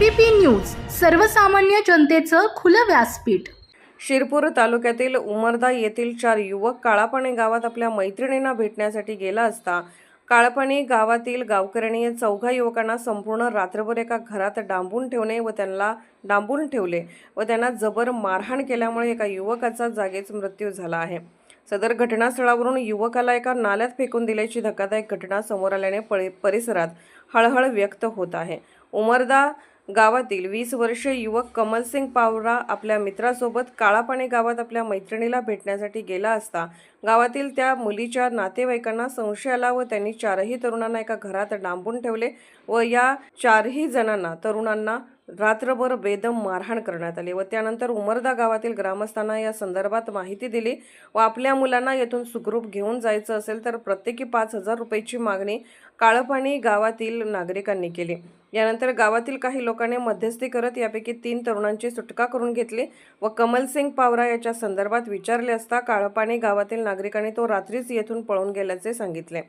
ABP news सर्वसामान्य जनतेचं खुलं व्यासपीठ. शिरपूर तालुक्यातील उमरदा येथील चार युवक काळापाणी गावात आपल्या मैत्रिणींना भेटण्यासाठी गेला असता काळापाणी गावातील गावकऱ्यांनी चौघा युवकांना संपूर्ण रात्रभर एका घरात डांबून ठेवणे व त्यांना डांबून ठेवले व त्यांना जबर मारहाण केल्यामुळे एका युवकाचा जागीच मृत्यू झाला आहे. सदर घटनास्थळावरून युवकाला एका नाल्यात फेकून दिल्याची धक्कादायक घटना समोर आल्याने परिसरात हळहळ व्यक्त होत आहे. उमरदा गावातील वीस वर्षीय युवक कमलसिंग पावरा आपल्या मित्रासोबत काळापाणी गावात आपल्या मैत्रिणीला भेटण्यासाठी गेला असता गावातील त्या मुलीच्या नातेवाईकांना संशय आला व त्यांनी चारही तरुणांना एका घरात डांबून ठेवले व या चारही जणांना तरुणांना रात्रभर बेदम मारहाण करण्यात आली व त्यानंतर उमरदा गावातील ग्रामस्थांना या संदर्भात माहिती दिली व आपल्या मुलांना येथून सुखरूप घेऊन जायचं असेल तर प्रत्येकी पाच हजार रुपयाची मागणी काळपाणी गावातील नागरिकांनी केली. यानंतर गावातील काही लोकांनी मध्यस्थी करत यापैकी तीन तरुणांची सुटका करून घेतली व कमलसिंग पावरा याच्या संदर्भात विचारले असता काळपाणी गावातील नागरिकांनी तो रात्रीच येथून पळून गेल्याचे सांगितले.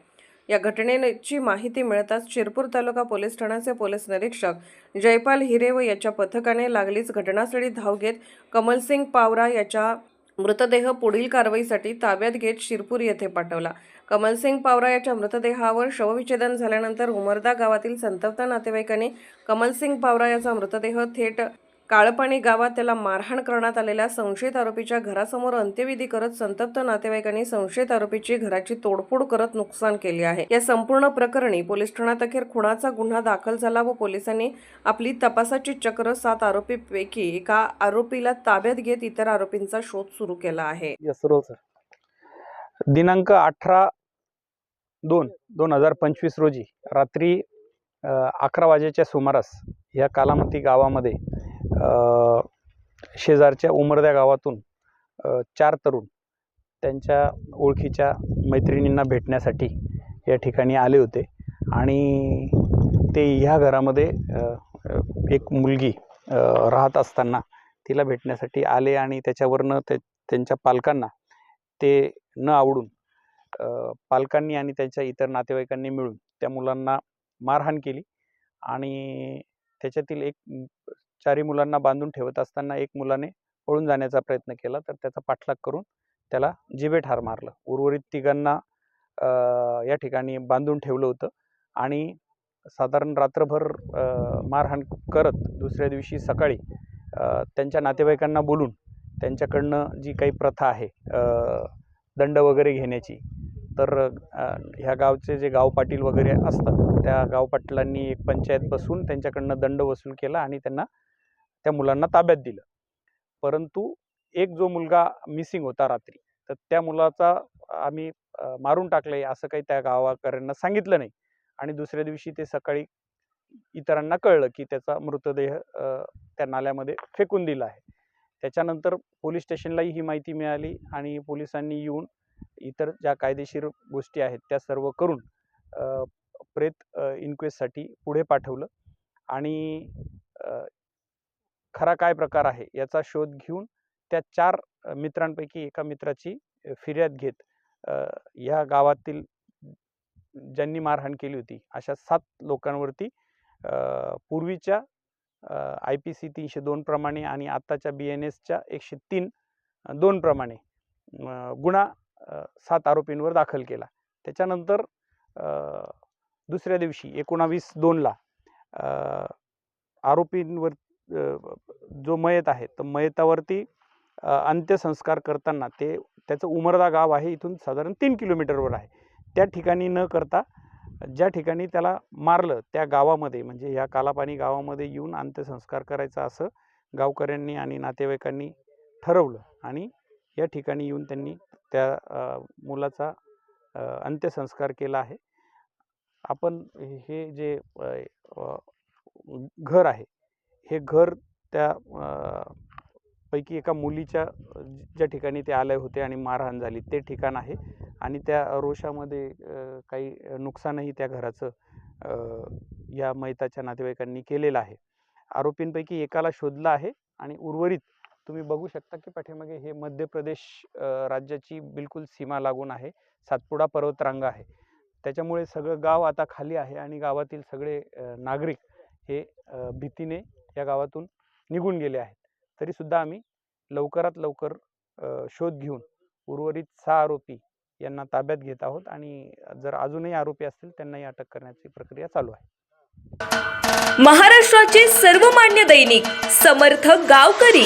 या घटनेची माहिती मिळताच शिरपूर तालुका पोलीस ठाण्याचे पोलीस निरीक्षक जयपाल हिरे व याच्या पथकाने लागलीच घटनास्थळी धाव घेत कमलसिंग पावरा याच्या मृतदेह पुढील कारवाईसाठी ताब्यात घेत शिरपूर येथे पाठवला. कमलसिंग पावरा याच्या मृतदेहावर शवविच्छेदन झाल्यानंतर उमरदा गावातील संतप्त नातेवाईकांनी कमलसिंग पावरा याचा मृतदेह थेट काळपाणी गावात त्याला मारहाण करण्यात आलेल्या संशयित आरोपीच्या घरासमोर अंत्यविधी करत संतप्त नातेवाईकांनी संशयित आरोपीची घराची तोडफोड करत नुकसान केले आहे. या संपूर्ण प्रकरणी पोलीस ठाण्यात अखेर खुणाचा गुन्हा दाखल झाला व पोलिसांनी आपली तपासाची चक्र सात आरोपीपैकी एका आरोपीला ताब्यात घेत इतर आरोपींचा शोध सुरू केला आहे. दिनांक अठरा दोन दोन हजार पंचवीस रोजी रात्री अकरा वाजेच्या सुमारास या कालामती गावामध्ये शेजारच्या उमरद्या गावातून चार तरुण त्यांच्या ओळखीच्या मैत्रिणींना भेटण्यासाठी या ठिकाणी आले होते. आणि ते ह्या घरामध्ये एक मुलगी राहत असताना तिला भेटण्यासाठी आले आणि त्याच्यावरनं ते त्यांच्या पालकांना ते न आवडून पालकांनी आणि त्यांच्या इतर नातेवाईकांनी मिळून त्या मुलांना मारहाण केली आणि त्याच्यातील एक चारी चारही मुलांना बांधून ठेवत असताना एक मुलाने पळून जाण्याचा प्रयत्न केला तर त्याचा पाठलाग करून त्याला जिभे ठार मारलं. उर्वरित तिघांना या ठिकाणी बांधून ठेवलं होतं आणि साधारण रात्रभर मारहाण करत दुसऱ्या दिवशी सकाळी त्यांच्या नातेवाईकांना बोलून त्यांच्याकडनं जी काही प्रथा आहे दंड वगैरे घेण्याची तर ह्या गावचे जे गाव पाटील वगैरे असतात त्या गाव पाटलांनी एक पंचायत बसून त्यांच्याकडनं दंड वसूल केला आणि त्यांना त्या मुलांना ताब्यात दिलं. परंतु एक जो मुलगा मिसिंग होता रात्री तर त्या मुलाचा आम्ही मारून मारून टाकले असं काही त्या गावाकऱ्यांना सांगितलं नाही. आणि दुसऱ्या दिवशी ते सकाळी इतरांना कळलं की त्याचा मृतदेह त्या नाल्यामध्ये फेकून दिला आहे. त्याच्यानंतर पोलीस स्टेशनलाही ही माहिती मिळाली आणि पोलिसांनी येऊन इतर ज्या कायदेशीर गोष्टी आहेत त्या सर्व करून प्रेत इन्क्वेस्टसाठी पुढे पाठवलं. आणि खरा काय प्रकार आहे याचा शोध घेऊन त्या चार मित्रांपैकी एका मित्राची फिर्याद घेत ह्या गावातील ज्यांनी मारहाण केली होती अशा सात लोकांवरती पूर्वीच्या आय पी सी तीनशे दोन प्रमाणे आणि आत्ताच्या बी एन एसच्या एकशे तीन दोन प्रमाणे गुन्हा सात आरोपींवर दाखल केला. त्याच्यानंतर दुसऱ्या दिवशी एकोणावीस दोनला आरोपींवर जो मयत आहे तर मयतावरती अंत्यसंस्कार करताना ते त्याचं उमरदा गाव आहे इथून साधारण तीन किलोमीटरवर आहे. त्या ठिकाणी न करता ज्या ठिकाणी त्याला मारलं त्या गावामध्ये म्हणजे ह्या कालापानी गावामध्ये येऊन अंत्यसंस्कार करायचा असं गावकऱ्यांनी आणि नातेवाईकांनी ठरवलं आणि या ठिकाणी येऊन त्यांनी त्या मुलाचा अंत्यसंस्कार केला आहे. आपण हे जे घर आहे हे घर त्या पैकी एका मुलीच्या ज्या ठिकाणी ते आले होते आणि मारहाण झाली ते ठिकाण आहे. आणि त्या रोषामध्ये काही नुकसानही त्या घराचं या मैताच्या नातेवाईकांनी केलेलं आहे. आरोपींपैकी एकाला शोधलं आहे आणि उर्वरित तुम्ही बघू शकता की पाठीमागे हे मध्य प्रदेश राज्याची बिलकुल सीमा लागून आहे. सातपुडा पर्वतरांग आहे. त्याच्यामुळे सगळं गाव आता खाली आहे आणि गावातील सगळे नागरिक हे भीतीने या गावातून निघून गेले आहेत. तरीसुद्धा आम्ही लवकरात लवकर शोध घेऊन उर्वरित सहा आरोपी यांना ताब्यात घेत आहोत आणि जर अजूनही आरोपी असतील त्यांनाही अटक करण्याची प्रक्रिया चालू आहे. महाराष्ट्राचे सर्वमान्य दैनिक समर्थ गावकरी.